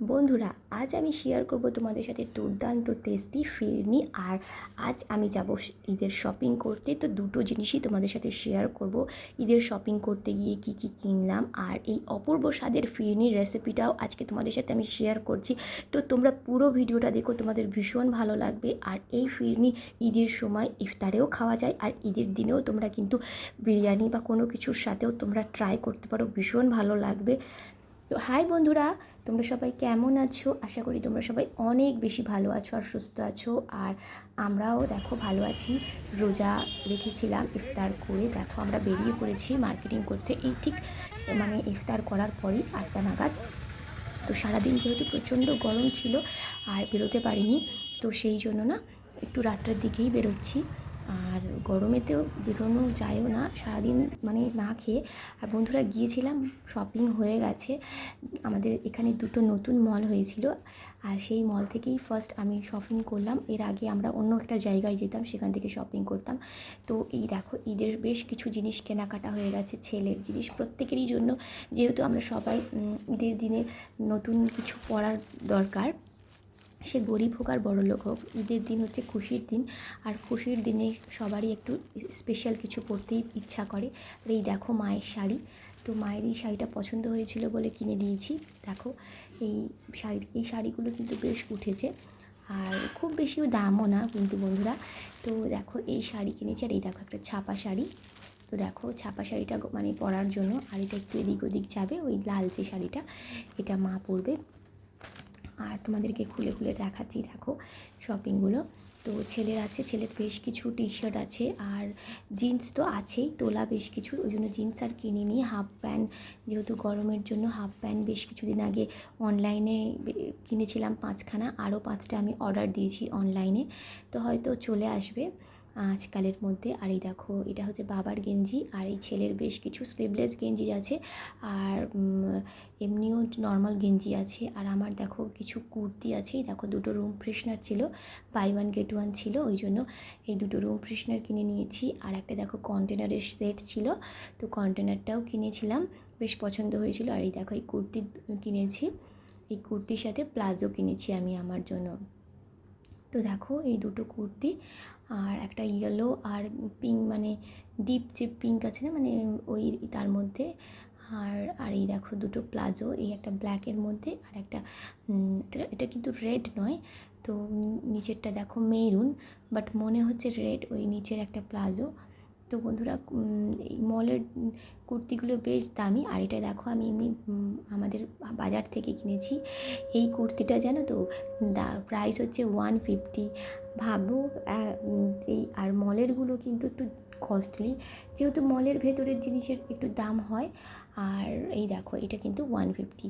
বন্ধুরা, আজ আমি শেয়ার করব তোমাদের সাথে দুর্দান্ত টেস্টি ফিরনি আর আজ আমি যাব ঈদের শপিং করতে। তো দুটো জিনিসই তোমাদের সাথে শেয়ার করব। ঈদের শপিং করতে গিয়ে কি কি কিনলাম আর এই অপূর্ব স্বাদের ফিরনির রেসিপিটাও আজকে তোমাদের সাথে আমি শেয়ার করছি। তো তোমরা পুরো ভিডিওটা দেখো, তোমাদের ভীষণ ভালো লাগবে। আর এই ফিরনি ঈদের সময় ইফতারেও খাওয়া যায় আর ঈদের দিনেও তোমরা কিন্তু বিরিয়ানি বা কোনো কিছুর সাথেও তোমরা ট্রাই করতে পারো, ভীষণ ভালো লাগবে। তো হাই বন্ধুরা, তোমরা সবাই কেমন আছো? আশা করি তোমরা সবাই অনেক বেশি ভালো আছো আর সুস্থ আছো। আর আমরাও দেখো ভালো আছি। রোজা রেখেছিলাম ইফতার করে। দেখো আমরা বেরিয়ে পড়েছি মার্কেটিং করতে। এই ঠিক মানে ইফতার করার পরই আটটা নাগাদ। তো সারাদিন যেহেতু প্রচণ্ড গরম ছিল আর বেরোতে পারিনি, তো সেই জন্য না একটু রাত্রের দিকেই বেরোচ্ছি। আর গরমেতেও বেরোনো যায়ও না, সারাদিন মানে না খেয়ে। আর বন্ধুরা, গিয়েছিলাম শপিং হয়ে গেছে। আমাদের এখানে দুটো নতুন মল হয়েছিল। আর সেই মল থেকেই ফার্স্ট আমি শপিং করলাম। এর আগে আমরা অন্য একটা জায়গায় যেতাম, সেখান থেকে শপিং করতাম। তো এই দেখো, ঈদের বেশ কিছু জিনিস কেনাকাটা হয়ে গেছে, ছেলের জিনিস প্রত্যেকেরই জন্য। যেহেতু আমরা সবাই ঈদের দিনে নতুন কিছু পরার দরকার সে গরিব হোক আর বড় লোক হোক, ঈদের দিন হচ্ছে খুশির দিন। আর খুশির দিনে সবারই একটু স্পেশাল কিছু পরতেই ইচ্ছা করে। আর এই দেখো মায়ের শাড়ি। তো মায়ের এই শাড়িটা পছন্দ হয়েছিল বলে কিনে দিয়েছি। দেখো, এই শাড়ি, এই শাড়িগুলো কিন্তু বেশ উঠেছে। আর খুব বেশিও দামও না কিন্তু বন্ধুরা। তো দেখো, এই শাড়ি কিনেছি। আর এই দেখো একটা ছাপা শাড়ি। তো দেখো, ছাপা শাড়িটা মানে পরার জন্য। আর এটা একটু এদিক ওদিক যাবে, ওই লাল যে শাড়িটা, এটা মা পরবে। আর তোমাদেরকে খুলে খুলে দেখাচ্ছি, দেখো শপিংগুলো তো ছেলের আছে, ছেলের বেশ কিছু টি শার্ট আছে আর জিন্স তো আছেই, তোলা বেশ কিছু। ওই জন্য জিন্স আর কিনিনি হাফ প্যান্ট যেহেতু গরমের জন্য হাফ প্যান্ট বেশ কিছুদিন আগে অনলাইনে কিনেছিলাম পাঁচখানা, আরও পাঁচটা আমি অর্ডার দিয়েছি অনলাইনে তো হয়তো চলে আসবে। আজকালের মধ্যে। আর এই দেখো, এটা হচ্ছে বাবার গেঞ্জি আর এই ছেলের বেশ কিছু স্লিভলেস গেঞ্জি আছে। আর এমনিও নর্মাল গেঞ্জি আছে। আর আমার দেখো কিছু কুর্তি আছে। দেখো, দুটো রুম ফ্রেশনার ছিল বাই ওয়ান গেট ওয়ান ছিল, ওই জন্য এই দুটো রুম ফ্রেশনার কিনে নিয়েছি। আর একটা দেখো কন্টেনারের সেট ছিল, তো কন্টেনারটাও কিনেছিলাম। বেশ পছন্দ হয়েছিল। আর এই দেখো, এই কুর্তি কিনেছি। এই কুর্তির সাথে প্লাজো কিনেছি আমি আমার জন্য। তো দেখো, এই দুটো কুর্তি আর একটা ইয়েলো আর পিঙ্ক মানে ডিপ যে পিঙ্ক আছে না মানে ওই তার মধ্যে। আর আর এই দেখো দুটো প্লাজো, এই একটা ব্ল্যাকের মধ্যে আর একটা এটা- কিন্তু রেড নয়। তো নিচেরটা দেখো মেরুন বাট মনে হচ্ছে রেড ওই নিচের একটা প্লাজো। তো বন্ধুরা এই মলের কুর্তিগুলো বেশ দামি। আর এটা দেখো, আমি এমনি আমাদের বাজার থেকে কিনেছি। এই কুর্তিটা জানো তো, দা প্রাইস হচ্ছে ওয়ান ফিফটি ভাবো এই, আর মলেরগুলো কিন্তু একটু কস্টলি যেহেতু মলের ভেতরের জিনিসের একটু দাম হয়, আর এই দেখো, এটা কিন্তু ওয়ান ফিফটি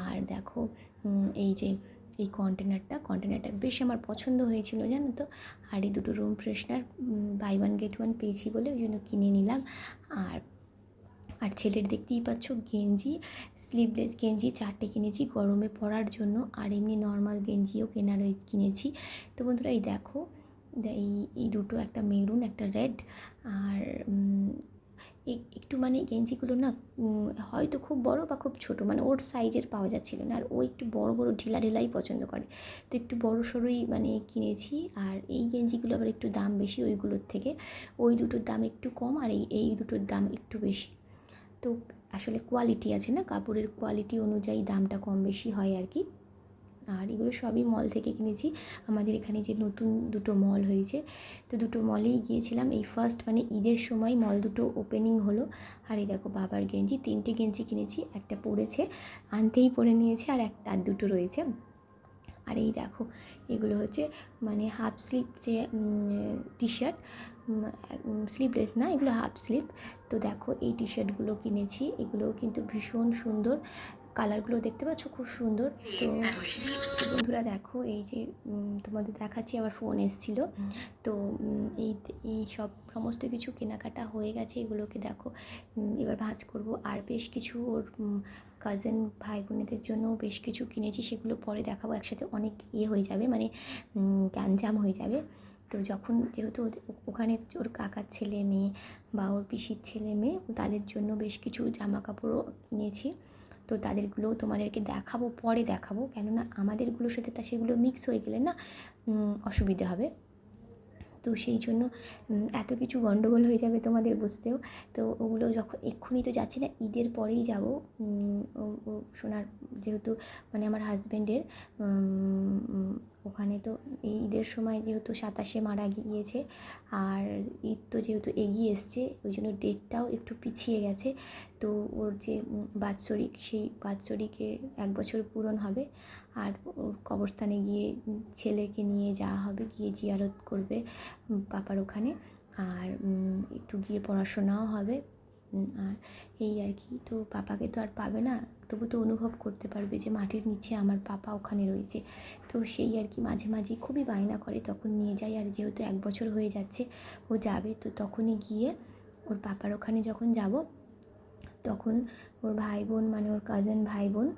আর দেখো এই যে এই কন্টেনারটা কন্টেনারটা বেশ আমার পছন্দ হয়েছিল, জানো তো। আর এই দুটো room freshener buy one get one পেয়েছি বলে ওই জন্য কিনে নিলাম। আর আর ছেলের দেখতেই পাচ্ছ গেঞ্জি স্লিভলেস গেঞ্জি, চারটে কিনেছি গরমে পরার জন্য। আর এমনি নর্মাল গেঞ্জিও কেনা কিনেছি। তো বন্ধুরা, এই দেখো, এই এই দুটো, একটা মেরুন একটা রেড আর একটু মানে গেঞ্জিগুলো না হয়তো খুব বড় বা খুব ছোট মানে ওর সাইজের পাওয়া যাচ্ছিল না। আর ও একটু বড় বড় ঢিলা ঢিলাই পছন্দ করে। তো একটু বড় সড়োই মানে কিনেছি, আর এই গেঞ্জিগুলো আবার একটু দাম বেশি ওইগুলোর থেকে। ওই দুটোর দাম একটু কম, আর এই এই দুটোর দাম একটু বেশি। তো আসলে কোয়ালিটি আছে না, কাপড়ের কোয়ালিটি অনুযায়ী দামটা কম বেশি হয় আর কি। আর এগুলো সবই মল থেকে কিনেছি। আমাদের এখানে যে নতুন দুটো মল হয়েছে, তো দুটো মলেই গিয়েছিলাম। এই ফার্স্ট মানে ঈদের সময় মল দুটো ওপেনিং হলো। আর এই দেখো বাবার গেঞ্জি, তিনটে গেঞ্জি কিনেছি, একটা পরেছে, আনতেই পরে নিয়েছে, আর একটা, আর দুটো রয়েছে। আর এই দেখো, এগুলো হচ্ছে মানে হাফ স্লিপ যে টি শার্ট স্লিভলেস না, এগুলো হাফ স্লিভ তো দেখো এই টি শার্টগুলো কিনেছি এগুলো কিন্তু ভীষণ সুন্দর। কালারগুলো দেখতে পাচ্ছ? খুব সুন্দর। তো বন্ধুরা দেখো, এই যে তোমাদের দেখাচ্ছি, আমার ফোন এসেছিল। তো এই এই সব সমস্ত কিছু কেনাকাটা হয়ে গেছে, এগুলোকে দেখো এবার ভাঁজ করব। আর বেশ কিছু ওর কাজেন ভাই বোনেদের জন্য বেশ কিছু কিনেছি, সেগুলো পরে দেখাবো। একসাথে অনেক ইয়ে হয়ে যাবে মানে গ্যাঞ্জাম হয়ে যাবে। তো যখন যেহেতু ওখানে ওর কাকার ছেলে মেয়ে বা ওর পিসির ছেলে মেয়ে, তাদের জন্য বেশ কিছু জামা কাপড়ও কিনেছি। তো তাদেরগুলো তোমাদেরকে দেখাবো, পরে দেখাবো। কেননা আমাদেরগুলোর সাথে তা সেগুলো মিক্স হয়ে গেলে না অসুবিধা হবে। তো সেই জন্য এত কিছু গণ্ডগোল হয়ে যাবে তোমাদের বুঝতেও। তো ওগুলো যখন এক্ষুনি তো যাচ্ছি না, ঈদের পরেই যাব। সোনার, যেহেতু মানে আমার হাজব্যান্ডের ওখানে তো এই ঈদের সময় যেহেতু সাতাশে মারা গিয়েছে, আর ঈদ তো যেহেতু এগিয়ে এসছে, ওই জন্য ডেটটাও একটু পিছিয়ে গেছে। তো ওর যে বাৎসরিক, সেই বাৎসরিকে এক বছর পূরণ হবে। আর ওর কবরস্থানে গিয়ে ছেলেকে নিয়ে যাওয়া হবে, গিয়ে জিয়ারত করবে পাপার ওখানে। আর একটু গিয়ে পড়াশোনাও হবে। আর এই আর কি, তো পাপাকে তো আর পাবে না। তবু তো অনুভব করতে পারবে যে মাটির নিচে আমার পাপা ওখানে রয়েছে। তো সেই আর কি মাঝে মাঝে খুবই বায়না করে তখন নিয়ে যাই আর যেহেতু এক বছর হয়ে যাচ্ছে, ও যাবে। তো তখনই গিয়ে ওর পাপার ওখানে যখন যাব, তখন ওর ভাই বোন মানে ওর কাজিন ভাই বোন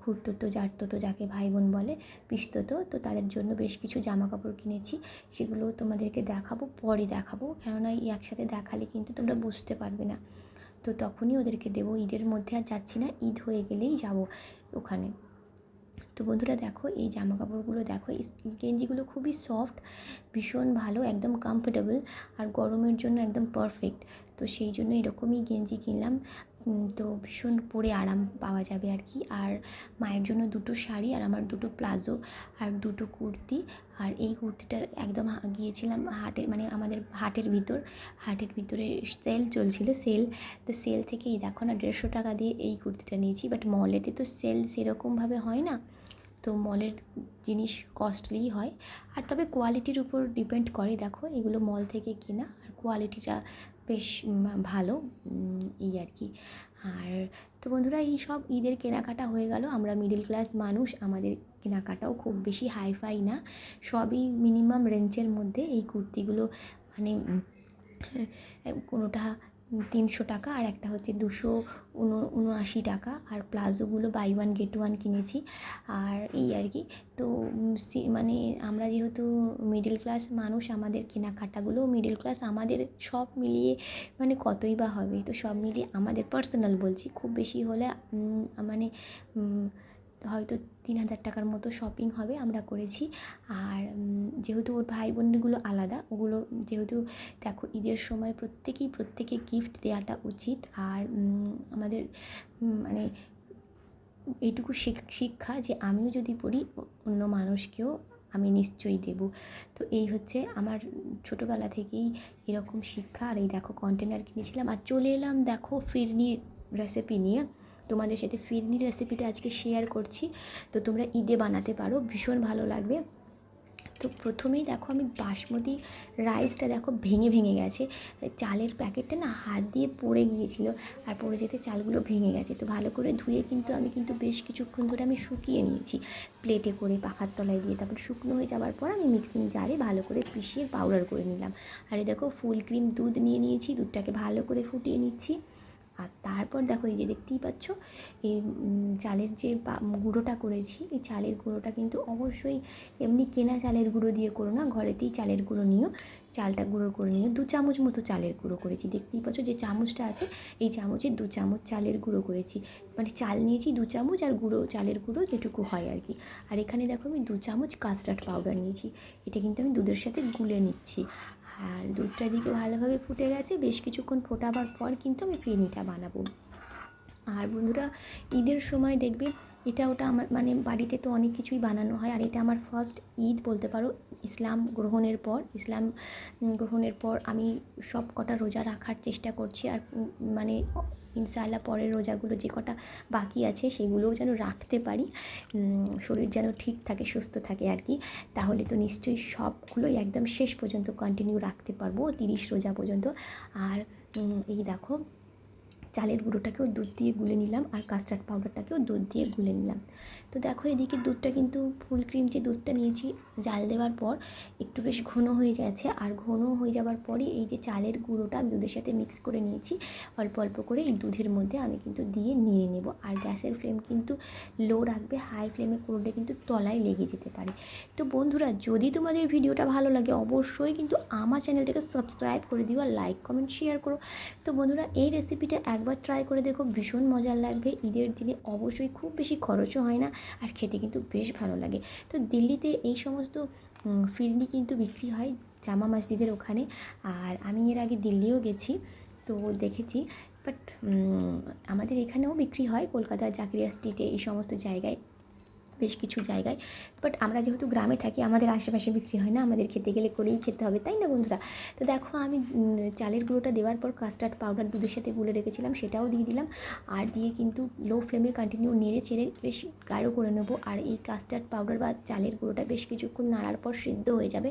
খুঁড়তো জারতো যাকে ভাই বোন বলে, পিস্ততো, তো তাদের জন্য বেশ কিছু জামা কাপড় কিনেছি। সেগুলো তোমাদেরকে দেখাবো, পরে দেখাবো। কেননা এই একসাথে দেখালে কিন্তু তোমরা বুঝতে পারবে না। তো তখনই ওদেরকে দেবো। ঈদের মধ্যে আর যাচ্ছি না, ঈদ হয়ে গেলেই যাব ওখানে। তো বন্ধুরা দেখো, এই জামা কাপড়গুলো দেখো, এই গেঞ্জিগুলো খুবই সফট ভীষণ ভালো, একদম কমফোর্টেবল আর গরমের জন্য একদম পারফেক্ট তো সেই জন্য এরকমই গেঞ্জি কিনলাম। তো ভীষণ পরে আরাম পাওয়া যাবে আর কি। আর মায়ের জন্য দুটো শাড়ি আর আমার দুটো প্লাজো আর দুটো কুর্তি। আর এই কুর্তিটা একদম গিয়েছিলাম হাটের মানে আমাদের হাটের ভিতর। হাটের ভিতরে সেল চলছিল, সেল। তো সেল থেকে এই দেখো না, দেড়শো টাকা দিয়ে এই কুর্তিটা নিয়েছি। বাট মলেতে তো সেল সেরকমভাবে হয় না। তো মলের জিনিস কস্টলিই হয়। আর তবে কোয়ালিটির উপর ডিপেন্ড করে দেখো, এগুলো মল থেকে কেনা। আর কোয়ালিটিটা বেশ ভালো এই আর কি। আর তো বন্ধুরা, এই সব ঈদের কেনাকাটা হয়ে গেল। আমরা মিডিল ক্লাস মানুষ, আমাদের কেনাকাটাও খুব বেশি হাইফাই না। সবই মিনিমাম রেঞ্জের মধ্যে এই কুর্তিগুলো মানে কোনোটা তিনশো টাকা আর একটা হচ্ছে দুশো উন, উনআশি টাকা। আর প্লাজোগুলো বাই ওয়ান গেট ওয়ান কিনেছি। আর এই আর কি। তো মানে আমরা যেহেতু মিডিল ক্লাস মানুষ, আমাদের কেনাকাটাগুলো মিডিল ক্লাস, আমাদের সব মিলিয়ে মানে কতই বা হবে? তো সব মিলিয়ে আমাদের পার্সোনাল বলছি, খুব বেশি হলে মানে হয়তো তিন হাজার টাকার মতো শপিং হবে আমরা করেছি। আর যেহেতু ওর ভাই বোনগুলো আলাদা, ওগুলো যেহেতু দেখো ঈদের সময় প্রত্যেকেই, প্রত্যেকে গিফট দেওয়াটা উচিত। আর আমাদের মানে এইটুকু শিক- শিক্ষা যে আমিও যদি পড়ি অন্য মানুষকেও আমি নিশ্চয়ই দেব। তো এই হচ্ছে আমার ছোটোবেলা থেকেই এরকম শিক্ষা। আর এই দেখো কন্টেনার কিনেছিলাম। আর চলে এলাম, দেখো ফিরনির রেসিপি নিয়ে। তোমাদের সাথে ফিরনির রেসিপিটা আজকে শেয়ার করছি। তো তোমরা ঈদে বানাতে পারো, ভীষণ ভালো লাগবে। তো প্রথমেই দেখো আমি বাসমতি রাইসটা দেখো ভেঙে ভেঙে গেছে। চালের প্যাকেটটা না হাত দিয়ে পড়ে গিয়েছিল আর পড়ে যেতে চালগুলো ভেঙে গেছে। তো ভালো করে ধুয়ে কিন্তু আমি কিন্তু বেশ কিছুক্ষণ ধরে আমি শুকিয়ে নিয়েছি। প্লেটে করে পাখার তলায় দিয়ে তারপর শুকনো হয়ে যাওয়ার পর আমি মিক্সিং জারে ভালো করে পিষিয়ে পাউডার করে নিলাম। আর দেখো ফুল ক্রিম দুধ নিয়ে নিয়েছি, দুধটাকে ভালো করে ফুটিয়ে নিচ্ছি। আর তারপর দেখো এই যে দেখতেই পাচ্ছ, এই চালের যে গুঁড়োটা করেছি, এই চালের গুঁড়োটা কিন্তু অবশ্যই এমনি কেনা চালের গুঁড়ো দিয়ে করো না, ঘরেতেই চালের গুঁড়ো নিও, চালটা গুঁড়ো করে নিও। দু চামচ মতো চালের গুঁড়ো করেছি, দেখতেই পাচ্ছ যে চামচটা আছে, এই চামচে দু চামচ চালের গুঁড়ো করেছি। মানে চাল নিয়েছি দু চামচ আর গুঁড়ো, চালের গুঁড়ো যেটুকু হয় আর কি। আর এখানে দেখো আমি দু চামচ কাস্টার্ড পাউডার নিয়েছি, এটা কিন্তু আমি দুধের সাথে গুলে নিচ্ছি। আর দুধটা দিকে ভালোভাবে ফুটে গেছে। বেশ কিছুক্ষণ ফোটাবার পর কিন্তু আমি ফিরনিটা বানাবো। আর বন্ধুরা, ঈদের সময় দেখবে, এটা ওটা আমার মানে বাড়িতে তো অনেক কিছুই বানানো হয়। আর এটা আমার ফার্স্ট ঈদ বলতে পারো, ইসলাম গ্রহণের পর, ইসলাম গ্রহণের পর আমি সব কটা রোজা রাখার চেষ্টা করছি। আর মানে ইনশাআল্লাহ পরের রোজাগুলো যে কটা বাকি আছে সেগুলোও যেন রাখতে পারি। শরীর যেন ঠিক থাকে, সুস্থ থাকে আর কি। তাহলে তো নিশ্চয়ই সবগুলোই একদম শেষ পর্যন্ত কন্টিনিউ রাখতে পারব, তিরিশ রোজা পর্যন্ত। আর এই দেখো চালের গুঁড়োটাকেও দুধ দিয়ে গুলে নিলাম আর কাস্টার্ড পাউডারটাকেও দুধ দিয়ে গুলে নিলাম। তো দেখো এদিকে দুধটা কিন্তু ফুল ক্রিম যে দুধটা নিয়েছি, জাল দেওয়ার পর একটু বেশ ঘন হয়ে যাচ্ছে আর ঘন হয়ে যাওয়ার পরে এই যে চালের গুঁড়োটা দুধের সাথে মিক্স করে নিয়েছি, অল্প অল্প করে এই দুধের মধ্যে আমি কিন্তু দিয়ে নিয়ে নেব। আর গ্যাসের ফ্লেম কিন্তু লো রাখবে হাই ফ্লেমে করলে কিন্তু তলায় লেগে যেতে পারে। তো বন্ধুরা, যদি তোমাদের ভিডিওটা ভালো লাগে অবশ্যই কিন্তু আমার চ্যানেলটাকে সাবস্ক্রাইব করে দিও আর লাইক কমেন্ট শেয়ার করো। তো বন্ধুরা, এই রেসিপিটা একবার ট্রাই করে দেখো, ভীষণ মজার লাগবে। ঈদের দিনে অবশ্যই খুব বেশি খরচও হয় না, আর খেতে কিন্তু বেশ ভালো লাগে। তো দিল্লিতে এই সমস্ত ফিরনি কিন্তু বিক্রি হয় জামা মসজিদের ওখানে। আর আমি এর আগে দিল্লিও গেছি, তো দেখেছি। বাট আমাদের এখানেও বিক্রি হয়। কলকাতা জাকিরিয়া স্ট্রিটে এই সমস্ত জায়গায়। বেশ কিছু জায়গায়। বাট আমরা যেহেতু গ্রামে থাকি, আমাদের আশেপাশে বিক্রি হয় না, আমাদের খেতে গেলে করেই খেতে হবে, তাই না বন্ধুরা? তো দেখো আমি চালের গুঁড়োটা দেওয়ার পর কাস্টার্ড পাউডার দুধের সাথে গুলে রেখেছিলাম, সেটাও দিয়ে দিলাম। আর দিয়ে কিন্তু লো ফ্লেমে কন্টিনিউ নেড়ে চেড়ে বেশ গাঢ় করে নেব। আর এই কাস্টার্ড পাউডার বা চালের গুঁড়োটা বেশ কিছুক্ষণ নাড়ার পর সিদ্ধ হয়ে যাবে।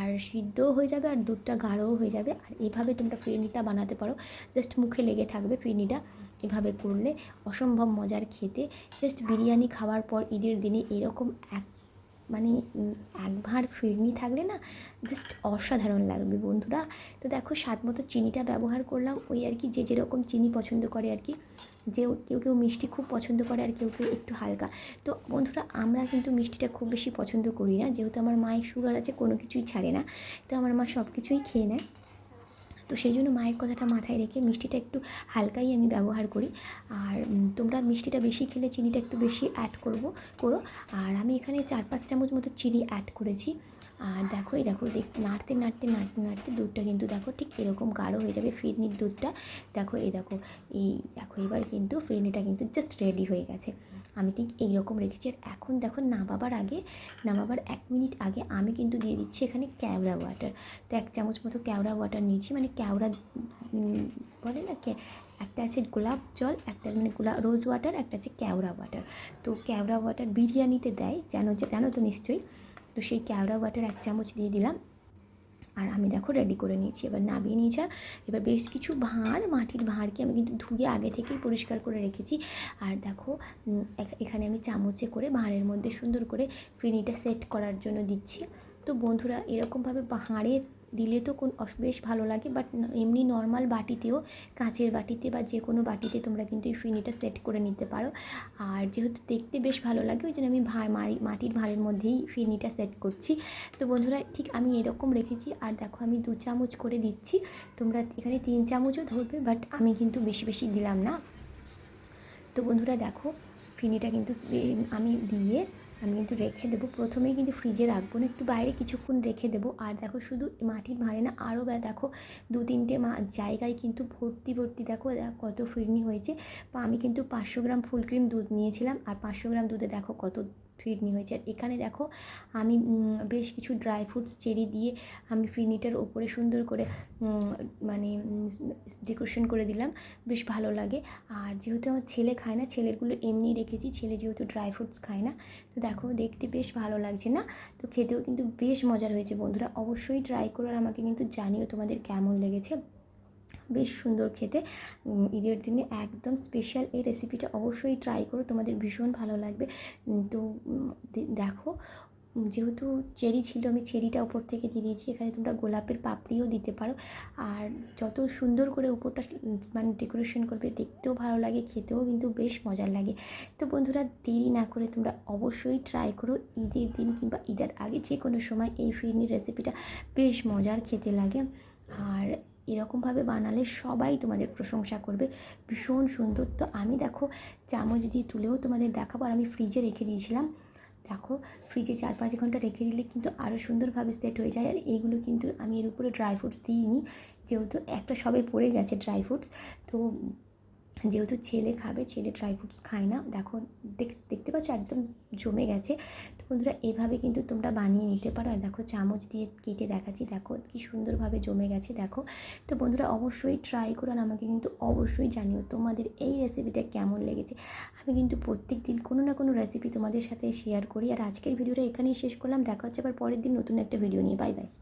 আর সিদ্ধও হয়ে যাবে আর দুধটা গাঢ়ও হয়ে যাবে। আর এইভাবে তোমরা ফিরনিটা বানাতে পারো। জাস্ট মুখে লেগে থাকবে ফিরনিটা এভাবে করলে অসম্ভব মজার খেতে। জাস্ট বিরিয়ানি খাওয়ার পর ঈদের দিনে এরকম এক মানে একবার ফিরনি থাকলে না জাস্ট অসাধারণ লাগবে বন্ধুরা। তো দেখো স্বাদ মতো চিনিটা ব্যবহার করলাম। ওই আর কি যে যেরকম চিনি পছন্দ করে আর কি। যে কেউ কেউ মিষ্টি খুব পছন্দ করে আর কেউ কেউ একটু হালকা। তো বন্ধুরা আমরা কিন্তু মিষ্টিটা খুব বেশি পছন্দ করি না। যেহেতু আমার মায়ের সুগার আছে, কোনো কিছুই ছাড়ে না। তো আমার মা সব কিছুই খেয়ে নেয়। তো সেই জন্য মায়ের কথাটা মাথায় রেখে মিষ্টিটা একটু হালকাই আমি ব্যবহার করি। আর তোমরা মিষ্টিটা বেশি খেলে চিনিটা একটু বেশি অ্যাড করব, করো। আর আমি এখানে চার পাঁচ চামচ মতো চিনি অ্যাড করেছি। আর দেখো, এই দেখো, দেখ, নাড়তে নাড়তে নাড়তে নাড়তে দুধটা কিন্তু দেখো ঠিক এরকম গাঢ় হয়ে যাবে ফিরনির দুধটা। দেখো, এই দেখো এই দেখো, এবার কিন্তু ফিরনিটা কিন্তু জাস্ট রেডি হয়ে গেছে। আমি ঠিক এইরকম রেখেছি। আর এখন দেখো, নামাবার আগে, নামাবার এক মিনিট আগে আমি কিন্তু দিয়ে দিচ্ছি এখানে ক্যাওড়া ওয়াটার তো এক চামচ মতো ক্যাওড়া ওয়াটার নিয়েছি। মানে ক্যাওড়া বলে না কে, একটা আছে গোলাপ জল, একটা মানে গোলা রোজ ওয়াটার একটা আছে ক্যাওড়া ওয়াটার তো ক্যাওড়া ওয়াটার বিরিয়ানিতে দেয়, জানো জানো তো নিশ্চয়ই? তো সেই ক্যাওড়া ওয়াটার এক চামচ দিয়ে দিলাম। আর আমি দেখো রেডি করে নিয়েছি। এবার নামিয়ে নিয়েছি এবার বেশ কিছু ভাঁড়, মাটির ভাঁড়কে আমি কিন্তু ধুয়ে আগে থেকেই পরিষ্কার করে রেখেছি। আর দেখো এখানে আমি চামচে করে ভাঁড়ের মধ্যে সুন্দর করে ফিনিটা সেট করার জন্য দিচ্ছি। তো বন্ধুরা, এরকমভাবে হাঁড়ে দিলে তো কোন বেশ ভালো লাগে বাট এমনি নর্মাল বাটিতেও, কাঁচের বাটিতে বা যে কোনো বাটিতে তোমরা কিন্তু এই ফিনিটা সেট করে নিতে পারো। আর যেহেতু দেখতে বেশ ভালো লাগে, ওই জন্য আমি ভাঁড় মারি- মাটির ভাঁড়ের মধ্যেই ফিরনিটা সেট করছি। তো বন্ধুরা, ঠিক আমি এরকম রেখেছি, আর দেখো আমি দু চামচ করে দিচ্ছি। তোমরা এখানে তিন চামচও ধরবে বাট আমি কিন্তু বেশি বেশি দিলাম না। তো বন্ধুরা দেখো, ফিনিটা কিন্তু আমি দিয়ে আমি কিন্তু রেখে দেবো। প্রথমেই কিন্তু ফ্রিজে রাখব না, একটু বাইরে কিছুক্ষণ রেখে দেবো। আর দেখো শুধু মাটির ভাঁড়ে না আরও দেখো দু তিনটে মা জায়গায় কিন্তু ভর্তি ভর্তি দেখো কত ফিরনি হয়েছে। আমি কিন্তু পাঁচশো গ্রাম ফুল ক্রিম দুধ নিয়েছিলাম, আর পাঁচশো গ্রাম দুধে দেখো কত ফিরনি হয়েছে। আর এখানে দেখো, আমি বেশ কিছু ড্রাই ফ্রুটস চেরি দিয়ে আমি ফিরনিটার ওপরে সুন্দর করে মানে ডেকোরেশন করে দিলাম। বেশ ভালো লাগে। আর যেহেতু আমার ছেলে খায় না, ছেলেরগুলো এমনি রেখেছি। ছেলে যেহেতু ড্রাই ফ্রুটস খায় না, তো দেখো, দেখতে বেশ ভালো লাগছে না? তো খেতেও কিন্তু বেশ মজার হয়েছে বন্ধুরা। অবশ্যই ট্রাই করো আর আমাকে কিন্তু জানিও তোমাদের কেমন লেগেছে। বেশ সুন্দর খেতে। ঈদের দিনে একদম স্পেশাল এই রেসিপিটা অবশ্যই ট্রাই করো, তোমাদের ভীষণ ভালো লাগবে। তো দেখো যেহেতু চেরি ছিল, আমি চেরিটা উপর থেকে দিয়ে দিয়েছি, এখানে তোমরা গোলাপের পাপড়িও দিতে পারো। আর যত সুন্দর করে উপরটা মানে ডেকোরেশন করবে, দেখতেও ভালো লাগে, খেতেও কিন্তু বেশ মজার লাগে। তো বন্ধুরা, দেরি না করে তোমরা অবশ্যই ট্রাই করো, ঈদের দিন কিংবা ঈদের আগে যে কোনো সময় এই ফিরনির রেসিপিটা বেশ মজার খেতে লাগে। আর এরকমভাবে বানালে সবাই তোমাদের প্রশংসা করবে। ভীষণ সুন্দর। তো আমি দেখো চামচ দিয়ে তুলেও তোমাদের দেখাবো। আর আমি ফ্রিজে রেখে দিয়েছিলাম। দেখো ফ্রিজে চার পাঁচ ঘণ্টা রেখে দিলে কিন্তু আরও সুন্দরভাবে সেট হয়ে যায়। আর এইগুলো কিন্তু আমি এর উপরে ড্রাই ফ্রুটস দিইনি। যেহেতু একটা সবে পড়ে গেছে ড্রাই ফ্রুটস তো যেহেতু ছেলে খাবে, ছেলে ড্রাই ফ্রুটস খায় না, দেখো, দেখ, দেখতে পাচ্ছ একদম জমে গেছে। তো বন্ধুরা, এভাবে কিন্তু তোমরা বানিয়ে নিতে পারো। আর দেখো, চামচ দিয়ে কেটে দেখাচ্ছি, দেখো, কি সুন্দরভাবে জমে গেছে, দেখো। তো বন্ধুরা, অবশ্যই ট্রাই করো আর আমাকে কিন্তু অবশ্যই জানিও তোমাদের এই রেসিপিটা কেমন লেগেছে। আমি কিন্তু প্রত্যেক দিন কোনো না কোনো রেসিপি তোমাদের সাথে শেয়ার করি। আর আজকের ভিডিওটা এখানেই শেষ করলাম। দেখা হচ্ছে আবার পরের দিন নতুন একটা ভিডিও নিয়ে। Bye bye